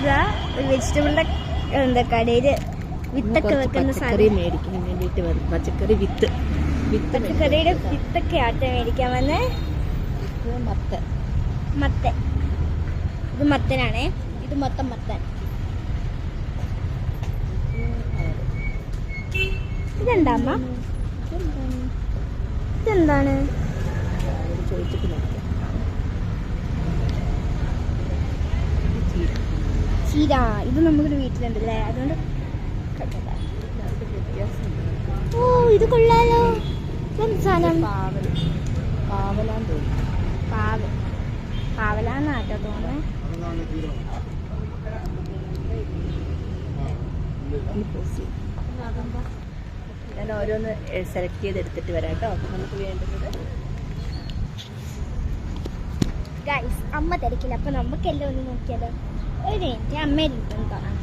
ഇതാ ഒരു വെജിറ്റബിളിന്റെ എന്താ കടയിൽ വിത്തൊക്കെ വെക്കുന്ന സാധനം. മേടിക്കാൻ വേണ്ടിയിട്ട് വന്നു പച്ചക്കറി വിത്ത്. വിത്ത് പച്ചക്കറിയുടെ വിത്തൊക്കെ ആട്ട മേടിക്കാൻ വന്ന്. മത്ത. മത്തൻ ഇത് മത്തനാണേ. ഇത് മൊത്തം മത്തൻ. ഇതെന്താ അമ്മ? ഇതെന്താണ്? ചോദിച്ചിട്ട് നോക്കാം ഇത് ചീര. ചീര ഇത് നമ്മുടെ വീട്ടിലുണ്ടല്ലേ? അതുകൊണ്ട്. ഓ ഇത് കൊള്ളാലോ. സാധനം? പാവലാന്നാട്ടോ. ഞാൻ ഓരോന്ന് സെലക്ട് ചെയ്ത് എടുത്തിട്ട് വരാം കേട്ടോ. നമുക്ക് വേണ്ടുന്നത് ഗൈസ് അമ്മ തിരക്കില്ല. അപ്പൊ നമുക്കെല്ലാം ഒന്ന് നോക്കിയാലോ? ഒരു മിനിറ്റ് കാണാം.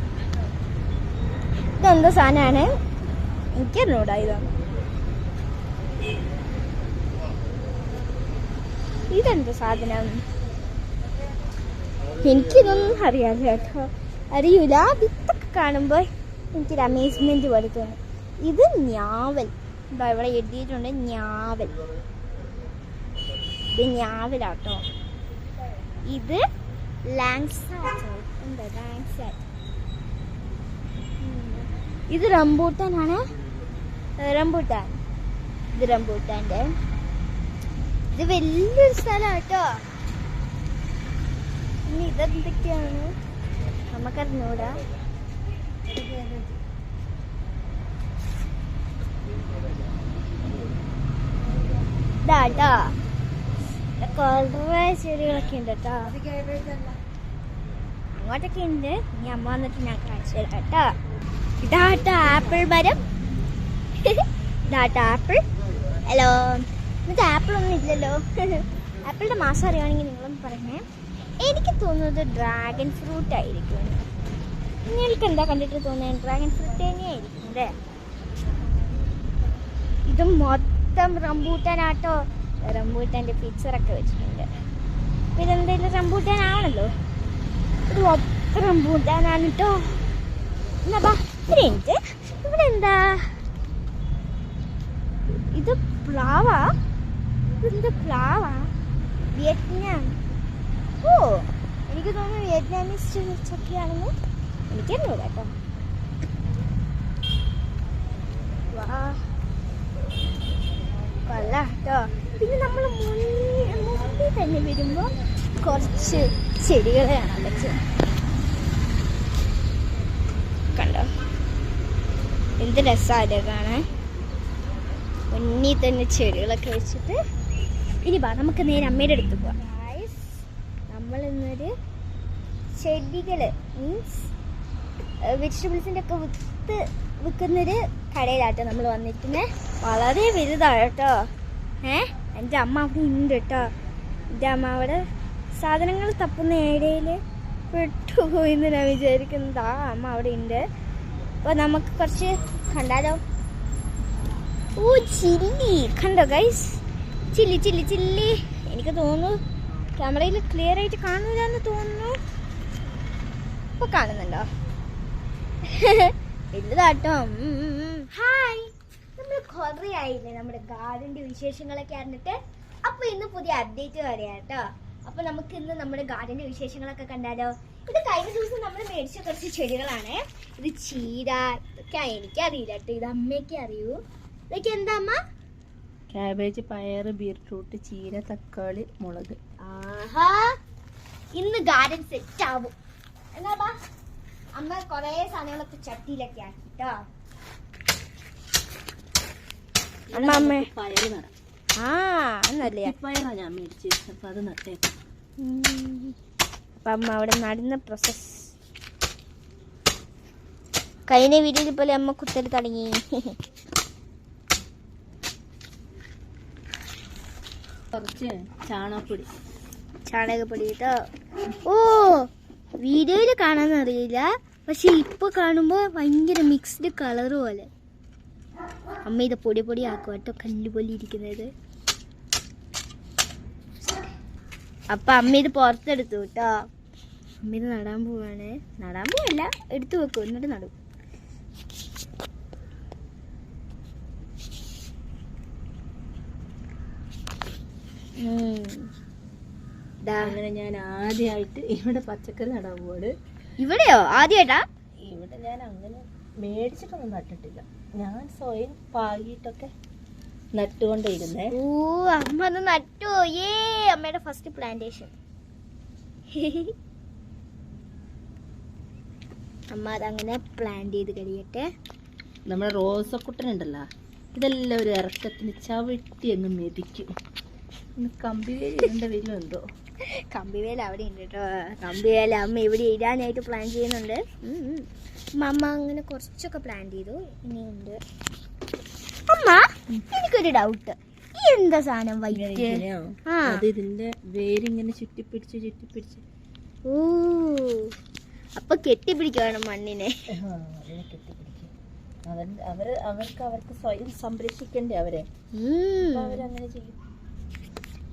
ഇതെന്തോ സാധനമാണ് എനിക്കറിഞ്ഞൂടാ ഇതാണ്. ഇതെന്തോ സാധനം? എനിക്കിതൊന്നും അറിയാതെ കേട്ടോ. അറിയൂല. ഇതൊക്കെ കാണുമ്പോൾ എനിക്കൊരു അമേസ്മെന്റ് പോലെ തോന്നും. ഇത് ഞാവൽ. ഇതാ ഇവിടെ എഴുതിയിട്ടുണ്ട് ഞാവൽ. ഇത് ഞാവലാട്ടോ. ഇത് ലാങ്സാറ്റ് റംബൂട്ടാൻ ആണ് ഇത് റംബൂട്ടാൻ. ഇത് റംബൂട്ടാന്റെ. ഇത് വലിയൊരു സ്ഥലമാണ് കേട്ടോ പിന്നെ ഇതെന്തൊക്കെയാണ് നമുക്കറിഞ്ഞൂടാ ഇതാട്ടോ. കുറേ ചെടികളൊക്കെ ഉണ്ട് കേട്ടോ അങ്ങോട്ടൊക്കെ ഉണ്ട്. ഇനി അമ്മ വന്നിട്ട് ഞാൻ കാണിച്ചു തരാം കേട്ടോ ഇതാട്ടോ ആപ്പിൾ മരം. ഇതാട്ടോ ആപ്പിൾ. ഹലോ. എന്നിട്ട് ആപ്പിൾ ഒന്നും ഇല്ലല്ലോ. ആപ്പിളിന്റെ മാസം അറിയുവാണെങ്കിൽ നിങ്ങളും പറഞ്ഞേ എനിക്ക് തോന്നുന്നത് ഡ്രാഗൺ ഫ്രൂട്ട് ആയിരിക്കും. നിങ്ങൾക്ക് എന്താ കണ്ടിട്ട് തോന്നുന്നത് ഡ്രാഗൺ ഫ്രൂട്ട് തന്നെയായിരിക്കും അല്ലേ ഇത് മൊത്തം റംബൂട്ടാനാട്ടോ റംബൂട്ടാന്റെ പിക്ചറൊക്കെ വെച്ചിട്ടുണ്ട്. ഇതെന്തായാലും റംബൂട്ടാൻ ആണല്ലോ. ഇത് മൊത്തം റംബൂട്ടാനാണ് കേട്ടോ ഇവിടെ എന്താ ഇത് പ്ലാവാ? ഇതെന്താ പ്ലാവാ? വിയറ്റ്നാം. ഓ എനിക്ക് തോന്നുന്നു വിയറ്റ്നാമീസ് ഒക്കെയാണെന്ന് എനിക്കറിഞ്ഞൂല കേട്ടോ. കൊള്ള കേട്ടോ പിന്നെ നമ്മൾ മുന്നിൽ തന്നെ വരുമ്പോൾ കുറച്ച് ചെടികളെ കാണാൻ പറ്റും കണ്ടോ? എന്ത് രസമാണ് കാണാൻ. മുന്നിൽ തന്നെ ചെടികളൊക്കെ വെച്ചിട്ട്. ഇനി വാ നമുക്ക് നേരെ അമ്മയുടെ അടുത്ത് പോവാം. നമ്മൾ ഇന്നൊരു ചെടികൾ മീൻസ് വെജിറ്റബിൾസിന്റെ ഒക്കെ വിത്ത് വിൽക്കുന്നൊരു കടയിലാട്ടോ നമ്മൾ വന്നിരിക്കുന്നത് വളരെ വലുതാണ് കേട്ടോ. ഏ? എന്റെ അമ്മ അവിടെ ഉണ്ട് കേട്ടോ. എന്റെ അമ്മ അവിടെ സാധനങ്ങൾ തപ്പുന്ന ഇടയിൽ പെട്ടുപോയി എന്ന് ഞാൻ വിചാരിക്കുന്നത് ആ അമ്മ അവിടെ ഉണ്ട്. അപ്പോൾ നമുക്ക് കുറച്ച് കണ്ടാലോ? ഓ ചില്ലി. കണ്ടോ ഗൈസ് ചില്ലി ചില്ലി ചില്ലി. എനിക്ക് തോന്നുന്നു ക്യാമറയിൽ ക്ലിയർ ആയിട്ട് കാണൂല എന്ന് തോന്നുന്നു. ഇപ്പൊ കാണുന്നുണ്ടോ? വലുതാട്ടോ. ഹായ് നമ്മൾ കുറേ ആയില്ലേ നമ്മുടെ ഗാർഡന്റെ വിശേഷങ്ങളൊക്കെ അറിഞ്ഞിട്ട്? അപ്പൊ ഇന്ന് പുതിയ അപ്ഡേറ്റ് പറയാം കേട്ടോ അപ്പൊ നമുക്ക് ഇന്ന് നമ്മുടെ ഗാർഡന്റെ വിശേഷങ്ങളൊക്കെ കണ്ടാലോ? ഇത് കഴിഞ്ഞ ദിവസം നമ്മൾ മേടിച്ച കുറച്ച് ചെടികളാണ്. ഇത് ചീര ഇതൊക്കെ എനിക്കറിയില്ല കേട്ടോ ഇത് അമ്മയ്ക്ക് അറിയൂ. ഇതൊക്കെ എന്താ അമ്മ? ക്യാബേജ് പയർ ബീറ്റ്റൂട്ട് ചീര തക്കാളി മുളക്. ആഹാ. ഇന്ന് ഗാർഡൻ സെറ്റ് ആവും. എന്താ അമ്മ കൊറേ സാധനങ്ങളൊക്കെ ചട്ടിയിലൊക്കെ ആക്കിട്ടോ. അമ്മ. അമ്മ പയറ് നടാം ആ എന്നല്ലേ ഞാൻ മേടിച്ചത്. അപ്പൊ അത് നട്ടേക്കാം അപ്പൊ അമ്മ അവിടെ നടുന്ന പ്രോസസ് കഴിഞ്ഞ വീഡിയോയിൽ പോലെ അമ്മ കുത്തരി തുടങ്ങി. കുറച്ച് ചാണകപ്പൊടി. ചാണകപ്പൊടി കേട്ടോ ഓ വീഡിയോയിൽ കാണാൻ അറിയില്ല. പക്ഷെ ഇപ്പൊ കാണുമ്പോ ഭയങ്കര മിക്സ്ഡ് കളർ പോലെ. അമ്മ ഇത് പൊടി പൊടി ആക്കും കേട്ടോ കല്ല് പോലെ ഇരിക്കുന്നത്. അപ്പൊ അമ്മ ഇത് പുറത്തെടുത്തു കേട്ടോ. അമ്മ ഇത് നടാൻ പോവാണ്. നടാൻ പോവല്ല എടുത്തു വെക്കും എന്നിട്ട് നടും. അങ്ങനെ ഞാൻ ആദ്യമായിട്ട് ഇവിടെ പച്ചക്കറി നടാൻ പോവാണ്. ഇവിടെയോ? ആദ്യമായിട്ടാ ഇവിടെ ഞാൻ അങ്ങനെ മേടിച്ചിട്ടൊന്നും നട്ടിട്ടില്ല. ഞാൻ സ്വയം പാകിയിട്ടൊക്കെ നട്ടുകൊണ്ടിരുന്നേ. ഓ അമ്മ അത് നട്ടു? ഏ അമ്മയുടെ ഫസ്റ്റ് പ്ലാന്റേഷൻ അമ്മ അതങ്ങനെ പ്ലാന്റ് ചെയ്ത് കഴിയട്ടെ. നമ്മുടെ റോസക്കുട്ടനുണ്ടല്ലോ ഇതെല്ലാം ഒരു ഇറക്കത്തിന് ചവിട്ടി അങ്ങ് മെതിക്കും. ഇന്ന് കമ്പി വേലി ഇടേണ്ട വരുമോ എന്തോ. കമ്പിവേല അവിടെ ഉണ്ട് കേട്ടോ. കമ്പിവേല അമ്മ ഇവിടെ ഇടാനായിട്ട് പ്ലാൻ ചെയ്യുന്നുണ്ട്. അമ്മ അങ്ങനെ കുറച്ചൊക്കെ പ്ലാൻ ചെയ്തു. ഇനിയുണ്ട് അമ്മ എനിക്കൊരു ഡൗട്ട് ഈ എന്താ സാധനം വൈറ്റ് അത് ഇതിന്റെ വേരിങ്ങനെ ചുറ്റിപ്പിടിച്ച് ചുറ്റിപ്പിടിച്ച്. ഓ. അപ്പൊ കെട്ടിപ്പിടിക്കണം മണ്ണിനെ. അവർ അവർക്ക് അവർക്ക് സ്വയം സംരക്ഷിക്കണ്ടേ അവരെ? അവരങ്ങനെ ചെയ്യും.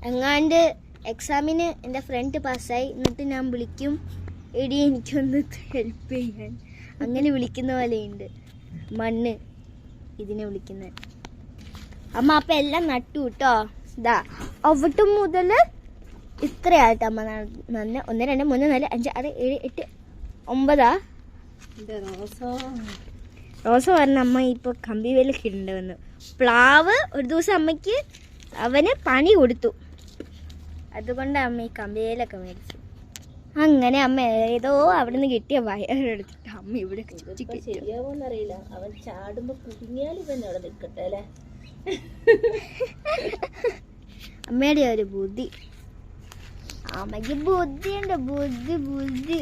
എങ്ങാണ്ട് എക്സാമിന് എന്റെ ഫ്രണ്ട് പാസ്സായി എന്നിട്ട് ഞാൻ വിളിക്കും എടി എനിക്കൊന്ന് ഹെൽപ്പ് ചെയ്യാൻ. അങ്ങനെ വിളിക്കുന്ന പോലെയുണ്ട്. മണ്ണ്. ഇതിനെ വിളിക്കുന്ന അമ്മ അപ്പം എല്ലാം നട്ടു കേട്ടോ ഇതാ അവിടെ മുതൽ ഇത്രയായിട്ട് അമ്മ. നന്ന് ഒന്ന് രണ്ട് മൂന്ന് നാല് അഞ്ച് ആറ് ഏഴ് എട്ട് ഒമ്പതാ? റോസ. പറഞ്ഞ അമ്മ ഇപ്പോൾ കമ്പി വേലൊക്കെ വന്നു. പ്ലാവ് ഒരു ദിവസം അമ്മയ്ക്ക് അവന് പണി കൊടുത്തു. അതുകൊണ്ട് അമ്മ ഈ കമ്പി വേലൊക്കെ മേടിച്ചു അങ്ങനെ അമ്മ ഏതോ അവിടെ നിന്ന് കിട്ടിയ വയറെടുത്തിട്ട് അമ്മ ഇവിടെ. ശരിയാവോന്നറിയില്ല. അവൻ ചാടുമ്പോ കുടുങ്ങിയാൽ ഇവൻ അവിടെ നിൽക്കട്ടെ അല്ലെ? അമ്മയുടെ ഒരു ബുദ്ധി. അമ്മയ്ക്ക് ബുദ്ധിയുണ്ട് ബുദ്ധി ബുദ്ധി.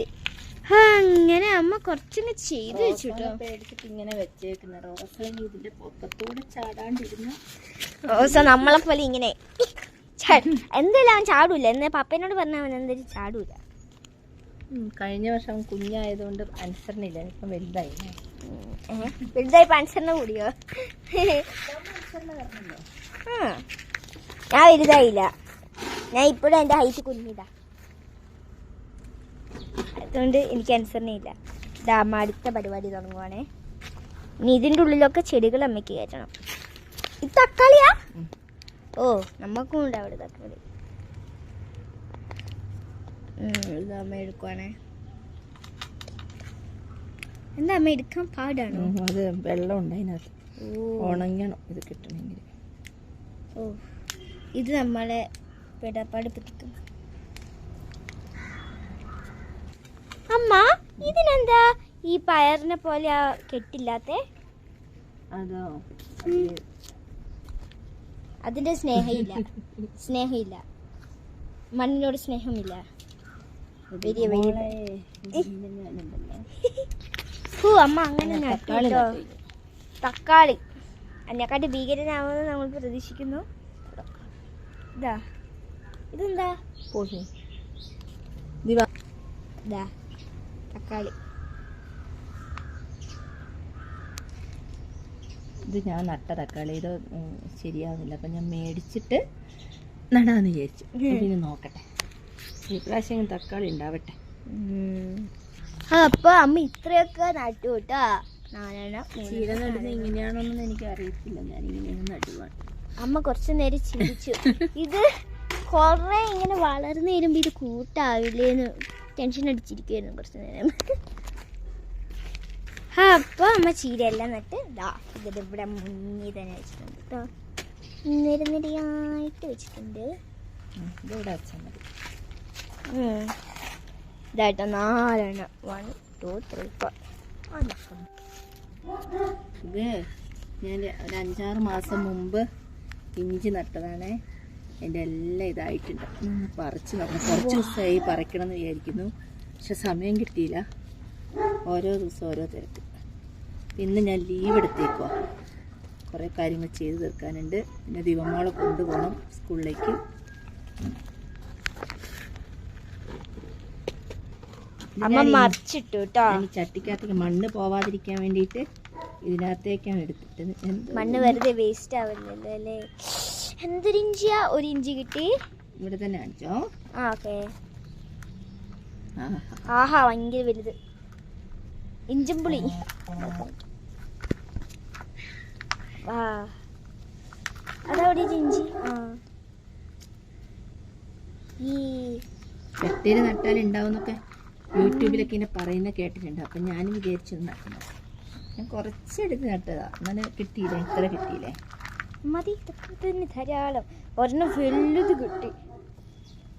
അങ്ങനെ അമ്മ കുറച്ചൊന്ന് ചെയ്ത് വെച്ചിട്ടോ. പേടിച്ചിട്ട് ഇങ്ങനെ വെച്ചേക്കുന്ന. റോസ ഇതിന്റെ പൊക്കത്തോടെ ചാടാണ്ടിരുന്ന. റോസ നമ്മളെ പോലെ ഇങ്ങനെ. എന്തായാലും അവൻ ചാടൂല. എന്നാ പപ്പേനോട് പറഞ്ഞ അവൻ എന്തായാലും ചാടൂല. കഴിഞ്ഞ വർഷം കുഞ്ഞായതുകൊണ്ട് അനുസരണയില്ല ഇപ്പം വലുതായി? വലുതായി അനുസരണ കൂടിയോ. ഞാൻ വലുതായില്ല. ഞാൻ ഇപ്പോഴും എന്റെ ഹൈറ്റ് കുഞ്ഞിതാ. അതുകൊണ്ട് എനിക്ക് അനുസരണയില്ല അമ്മ അടുത്ത പരിപാടി തുടങ്ങുവാണേ. ഇനി ഇതിന്റെ ഉള്ളിലൊക്കെ ചെടികൾ അമ്മയ്ക്ക് കയറ്റണം. ഇത് തക്കാളിയാ? ഓ നമുക്കും ഉണ്ട് അവിടെ തക്കാളി. ഇത് അമ്മ എടുക്കുവാണേ. എന്താ അമ്മ എടുക്കാൻ പാടാണോ? അത് വെള്ളം ഉണ്ട് അതിനകത്ത്. ഉണങ്ങണം ഇത് കിട്ടണമെങ്കിൽ. ഓ. ഇത് നമ്മളെ പിടപ്പാട് പിടിക്കും അമ്മ ഇതിനെന്താ ഈ പയറിനെ പോലെ ആ കെട്ടില്ലാത്തെ? അതോ? അതിന്റെ സ്നേഹമില്ല. സ്നേഹമില്ല. മണ്ണിനോട് സ്നേഹമില്ല. വലിയ അമ്മ അങ്ങനെ നട്ടോ. തക്കാളി അതിനെക്കാട്ടി ഭീകരനാവുമെന്ന് നമ്മൾ പ്രതീക്ഷിക്കുന്നു. ഇതാ. ഇതെന്താ? ഇതാ. തക്കാളി. ഇത് ഞാൻ നട്ട തക്കാളി. ഇത് ശരിയാവുന്നില്ല. അപ്പം ഞാൻ മേടിച്ചിട്ട് നടാന്ന് വിചാരിച്ചു. പിന്നെ നോക്കട്ടെ. ഈ പ്രാവശ്യം തക്കാളി ഉണ്ടാവട്ടെ. അപ്പൊ അമ്മ ഇത്രയൊക്കെ നട്ടു കേട്ടോ. നാലെണ്ണം ചീര നടുന്നത്. എങ്ങനെയാണോന്നും എനിക്ക് അറിയത്തില്ല ഞാൻ ഇങ്ങനെയാണ് നടുവാണ്. അമ്മ കുറച്ചു നേരം ചിന്തിച്ചു. ഇത് കൊറേ ഇങ്ങനെ വളർന്നു വരുമ്പോ ഇത് കൂട്ടാവില്ലേന്ന് ടെൻഷൻ അടിച്ചിരിക്കുവായിരുന്നു കുറച്ചു നേരം. ആ അപ്പൊ അമ്മ ചീരയെല്ലാം നട്ട് ഇതാ ഇത് ഇവിടെ മുന്നിൽ തന്നെ വെച്ചിട്ടുണ്ട് കേട്ടോ. നിരനിരയായിട്ട് വെച്ചിട്ടുണ്ട്. ഇവിടെ വെച്ചാൽ മതി. ഇതായിട്ട് നാലെണ്ണം വൺ ടു ത്രീ ഇത് ഞാൻ ഒരു അഞ്ചാറ് മാസം മുമ്പ് ഇഞ്ചി നട്ടതാണേ. എന്റെ എല്ലാം ഇതായിട്ടുണ്ട്. പറിച്ച് നടന്നു കുറച്ച് ദിവസമായി പറിക്കണം എന്ന് വിചാരിക്കുന്നു. പക്ഷെ സമയം കിട്ടിയില്ല. ഓരോ ദിവസം ഓരോ തിരക്ക്. ഇന്ന് ഞാൻ ലീവ് എടുത്തേക്കുവാ. കുറേ കാര്യങ്ങൾ ചെയ്തു തീർക്കാനുണ്ട്. പിന്നെ ദിവമോളെ കൊണ്ടുപോകണം സ്കൂളിലേക്ക്. അമ്മ മറിച്ചിട്ടു കേട്ടോ ചട്ടിക്കകത്തേക്ക് മണ്ണ് പോവാതിരിക്കാൻ വേണ്ടിയിട്ട് ഇതിനകത്തേക്കാണ് എടുത്തിട്ടത്. മണ്ണ് വെറുതെ വേസ്റ്റ് ആവില്ലല്ലോ അല്ലേ? എന്തൊരു ഇഞ്ചിയാ? ഒരു ഇഞ്ചി കിട്ടി. ഇവിടെ തന്നെ കാണിച്ചോ. ആ ഓക്കെ. ആ ആഹാ ഭയങ്കര വലുത്. ഇഞ്ചും പുളി. അതവിടെ ഇഞ്ചി. ഈ നട്ടാൽ ഉണ്ടാവുന്നൊക്കെ യൂട്യൂബിലൊക്കെ ഇങ്ങനെ പറയുന്ന കേട്ടിട്ടുണ്ട്. അപ്പം ഞാൻ വിചാരിച്ചത് നട്ടണം ഞാൻ കുറച്ചെടുത്ത് നട്ടതാ. അങ്ങനെ കിട്ടിയില്ലേ? ഇത്ര കിട്ടിയില്ലേ? മതി. തന്നെ ധാരാളം. ഒരെണ്ണം വലുത് കിട്ടി.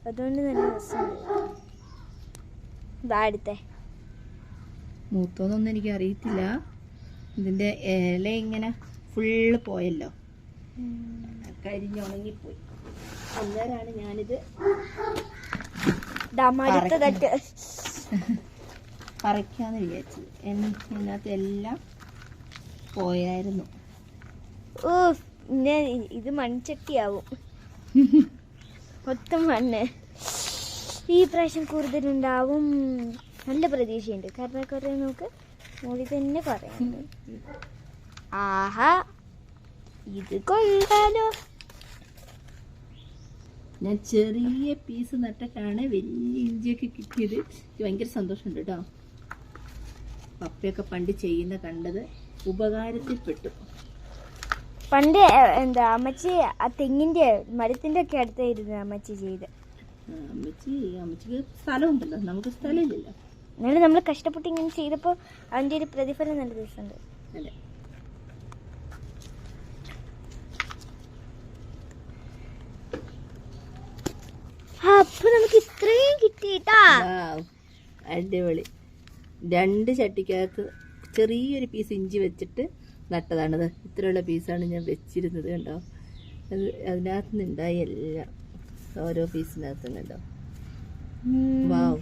അതുകൊണ്ട് തന്നെ രസമുണ്ട് ഇതാ അടുത്തേ മൂത്തോന്നൊന്നും എനിക്ക് അറിയത്തില്ല. ഇതിന്റെ ഇല ഇങ്ങനെ ഫുള്ള് പോയല്ലോ. കരിഞ്ഞുണങ്ങിപ്പോയി അന്നേരമാണ് ഞാനിത് ദാ പറിക്കാന്ന് വിചാരിച്ചത് എൻ- എല്ലാം പോയായിരുന്നു. ഓ ഞാൻ ഇത് മൺചട്ടിയാവും. മൊത്തം മണ്ണ്. ഈ പ്രാവശ്യം കൂടുതലുണ്ടാവും നല്ല പ്രതീക്ഷയുണ്ട്. കാരണം കുറേ നമുക്ക് മുടി തന്നെ പറയാം ആഹാ ഇത് കൊള്ളാലോ. ഞാൻ ചെറിയ പീസ് നട്ടിട്ടാണ് വലിയ ഇഞ്ചിയൊക്കെ കിട്ടിയത്. എനിക്ക് ഭയങ്കര സന്തോഷമുണ്ട് കേട്ടോ. പപ്പയൊക്കെ പണ്ട് ചെയ്യുന്ന കണ്ടത് ഉപകാരത്തിൽപ്പെട്ടു. പണ്ട് എന്താ അമ്മച്ചി ആ തെങ്ങിന്റെ മരത്തിന്റെ ഒക്കെ അടുത്തായിരുന്നു അമ്മച്ചി ചെയ്ത്. അമ്മച്ചി അമ്മച്ചിക്ക് സ്ഥലമുണ്ടല്ലോ. നമുക്ക് സ്ഥലമില്ലല്ലോ. എന്നാലും നമ്മൾ കഷ്ടപ്പെട്ട് ഇങ്ങനെ ചെയ്തപ്പോൾ അതിന്റെ ഒരു പ്രതിഫലം നല്ല ദിവസമുണ്ട് അതെ. അപ്പൊ നമുക്ക് ഇത്രയും കിട്ടിട്ടാ Wow. അടിപൊളി. രണ്ട് ചട്ടിക്കകത്ത് ചെറിയൊരു പീസ് ഇഞ്ചി വെച്ചിട്ട് നട്ടതാണത്. ഇത്രയുള്ള പീസാണ് ഞാൻ വെച്ചിരുന്നത് കണ്ടോ? അത് അതിനകത്ത് നിന്നുണ്ടായി എല്ലാം. ഓരോ പീസിനകത്ത് കണ്ടോ വാവ്.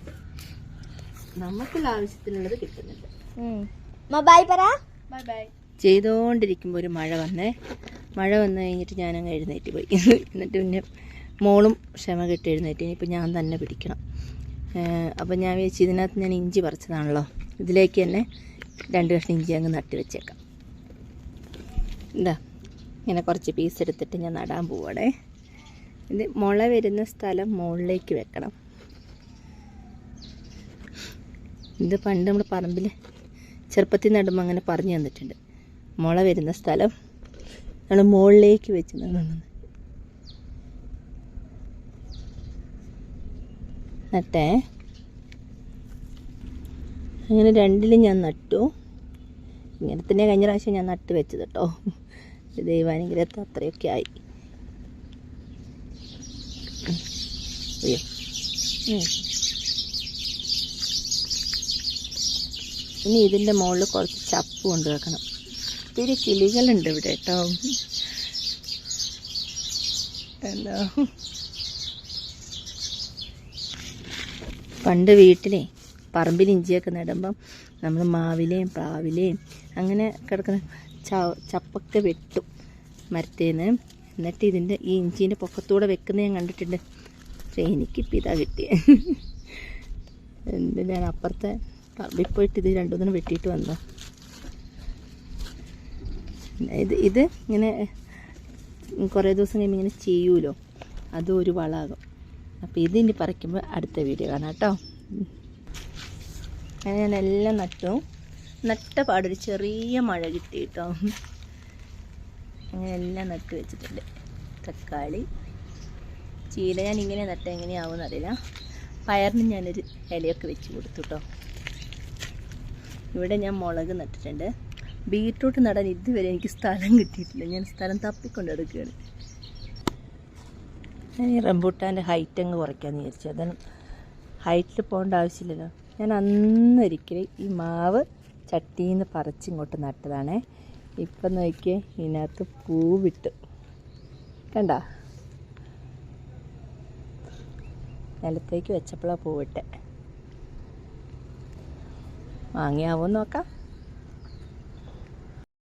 നമുക്കുള്ള ആവശ്യത്തിനുള്ളത് കിട്ടുന്നുണ്ട്. മൊബൈൽ പറ. Bye bye. ചെയ്തുകൊണ്ടിരിക്കുമ്പോൾ ഒരു മഴ വന്നേ. മഴ വന്നു കഴിഞ്ഞിട്ട് ഞാനങ്ങ് എഴുന്നേറ്റ് പോയി. എന്നിട്ട് പിന്നെ മോളും ക്ഷമ കെട്ടി എഴുന്നേറ്റ് ഇനിയിപ്പോൾ ഞാൻ തന്നെ പിടിക്കണം. അപ്പോൾ ഞാൻ വിചാരിച്ചു ഇതിനകത്ത് ഞാൻ ഇഞ്ചി പറിച്ചതാണല്ലോ. ഇതിലേക്ക് തന്നെ രണ്ട് കഷ്ണം ഇഞ്ചി അങ്ങ് നട്ടി വെച്ചേക്കാം. എന്താ ഇങ്ങനെ കുറച്ച് പീസ് എടുത്തിട്ട് ഞാൻ നടാൻ പോവാടേ ഇത് മുള വരുന്ന സ്ഥലം മുകളിലേക്ക് വെക്കണം. ഇത് പണ്ട് നമ്മൾ പറമ്പിൽ ചെറുപ്പത്തിൽ നടുമ്പോൾ അങ്ങനെ പറഞ്ഞു തന്നിട്ടുണ്ട്. മുള വരുന്ന സ്ഥലം നമ്മൾ മുകളിലേക്ക് വെച്ച് നടണം നട്ടേ. അങ്ങനെ രണ്ടിലും ഞാൻ നട്ടു. ഇങ്ങനെ തന്നെ കഴിഞ്ഞ പ്രാവശ്യം ഞാൻ നട്ട് വെച്ചത് കേട്ടോ ദൈവാനുഗ്രഹത്തെ അത്രയൊക്കെ ആയി. ഇനി ഇതിന്റെ മുകളിൽ കുറച്ച് ചപ്പ് കൊണ്ട് വെക്കണം ഒത്തിരി കിളികളുണ്ട് ഇവിടെ കേട്ടോ എന്താ? പണ്ട് വീട്ടിലേ പറമ്പിൽ ഇഞ്ചിയൊക്കെ നടുമ്പം നമ്മൾ മാവിലെയും പ്ലാവിലെയും അങ്ങനെ കിടക്കുന്ന ചപ്പൊക്കെ വെട്ടും മരത്തേന്ന്. എന്നിട്ട് ഇതിന്റെ ഈ ഇഞ്ചീന്റെ പൊക്കത്തൂടെ വെക്കുന്ന ഞാൻ കണ്ടിട്ടുണ്ട്. പക്ഷേ എനിക്കിപ്പോൾ ഇതാ കിട്ടിയത് എന്ത് ഞാൻ അപ്പുറത്തെ പറമ്പിൽ പോയിട്ട് ഇത് രണ്ടു മൂന്നെണ്ണം വെട്ടിയിട്ട് വന്നു ഇത് ഇത് ഇങ്ങനെ കുറേ ദിവസം കഴിയുമ്പോൾ ഇങ്ങനെ ചെയ്യൂലോ? അതും ഒരു വളമാകും അപ്പോൾ ഇത് ഇനി പറിക്കുമ്പോൾ അടുത്ത വീഡിയോ കാണാം കേട്ടോ. അങ്ങനെ ഞാൻ എല്ലാം നട്ടു. നട്ട പാടൊരു ചെറിയ മഴ കിട്ടി കേട്ടോ. അങ്ങനെ എല്ലാം നട്ട് വെച്ചിട്ടുണ്ട്. തക്കാളി ചീര ഞാൻ ഇങ്ങനെ നട്ട എങ്ങനെയാവുമെന്ന് അറിയില്ല. പയറിന് ഞാനൊരു ഇലയൊക്കെ വെച്ച് കൊടുത്തു കേട്ടോ. ഇവിടെ ഞാൻ മുളക് നട്ടിട്ടുണ്ട്. ബീട്രൂട്ട് നടാൻ ഇതുവരെ എനിക്ക് സ്ഥലം കിട്ടിയിട്ടില്ല. ഞാൻ സ്ഥലം തപ്പിക്കൊണ്ട് എടുക്കുകയാണ്. ഞാൻ ഈ റംബൂട്ടാന്റെ ഹൈറ്റ് അങ്ങ് കുറയ്ക്കാമെന്ന് വിചാരിച്ചു. അതാണ് ഹൈറ്റിൽ പോകേണ്ട ആവശ്യമില്ലല്ലോ. ഞാൻ അന്നൊരിക്കൽ ഈ മാവ് ചട്ടിയിൽ നിന്ന് പറിച്ച് ഇങ്ങോട്ട് നട്ടതാണേ. ഇപ്പം നോക്കിയേ ഇതിനകത്ത് പൂവിട്ട്. കണ്ട? നിലത്തേക്ക് വെച്ചപ്പോഴാണ് പൂവിട്ടെ. വാങ്ങിയാവോ നോക്കാം.